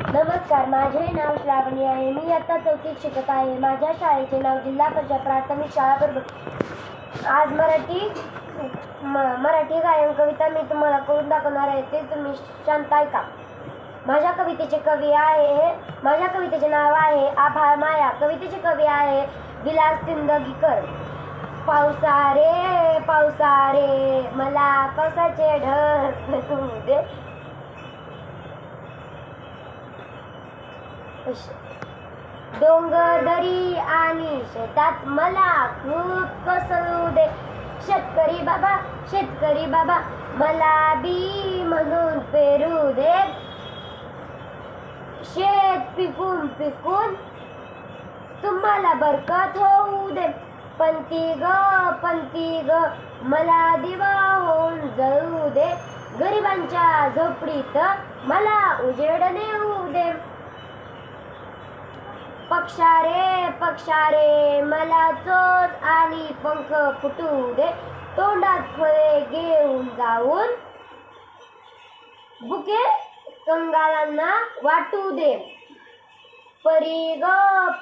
नमस्कार माझे नाव श्रावणी आहे. मी आता चौथीत शिकत आहे. माझ्या शाळेचे नाव जिल्हा परिषद प्राथमिक शाळा बरोबर. आज मराठी म मराठी गायन कविता मी तुम्हाला करून दाखवणार आहे. ते तुम्ही शांत ऐका. माझ्या कवितेचे कवी आहे माझ्या कवितेचे नाव आहे आभाळ माया. कवितेचे कवी आहे विलास सिंदगीकर पावसा रे पावसा रे मला पावसाचे ढग तू दे. डोंगर दरी आणि शेतात मला खूप कसू दे शेतकरी बाबा शेतकरी बाबा मला बी म्हणून पेरू दे. शेत पिकून पिकून तुम्हाला बरकत होऊ दे. पंती ग पंती ग मला दिवा होऊन जळू दे. गरिबांच्या झोपडीत मला उजेड नेऊ दे पक्षारे पक्षारे मला चोच आणि पंख फुटू दे. तोंडात फळे घेऊन जाऊन बुके कंगालांना वाटू दे. परी ग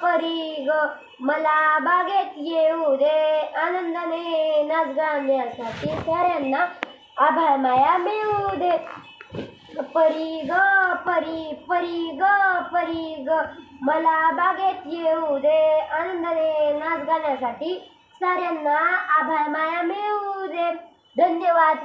परी ग मला बागेत येऊ दे. आनंदाने नाच गाण्यासाठी साऱ्यांना आभार माया मिळू दे. परी ग परी परी ग परी ग. मला बागेत येऊ दे आनंदाने नाच गाण्यासाठी. साऱ्यांना आभार माया मिळू दे. धन्यवाद.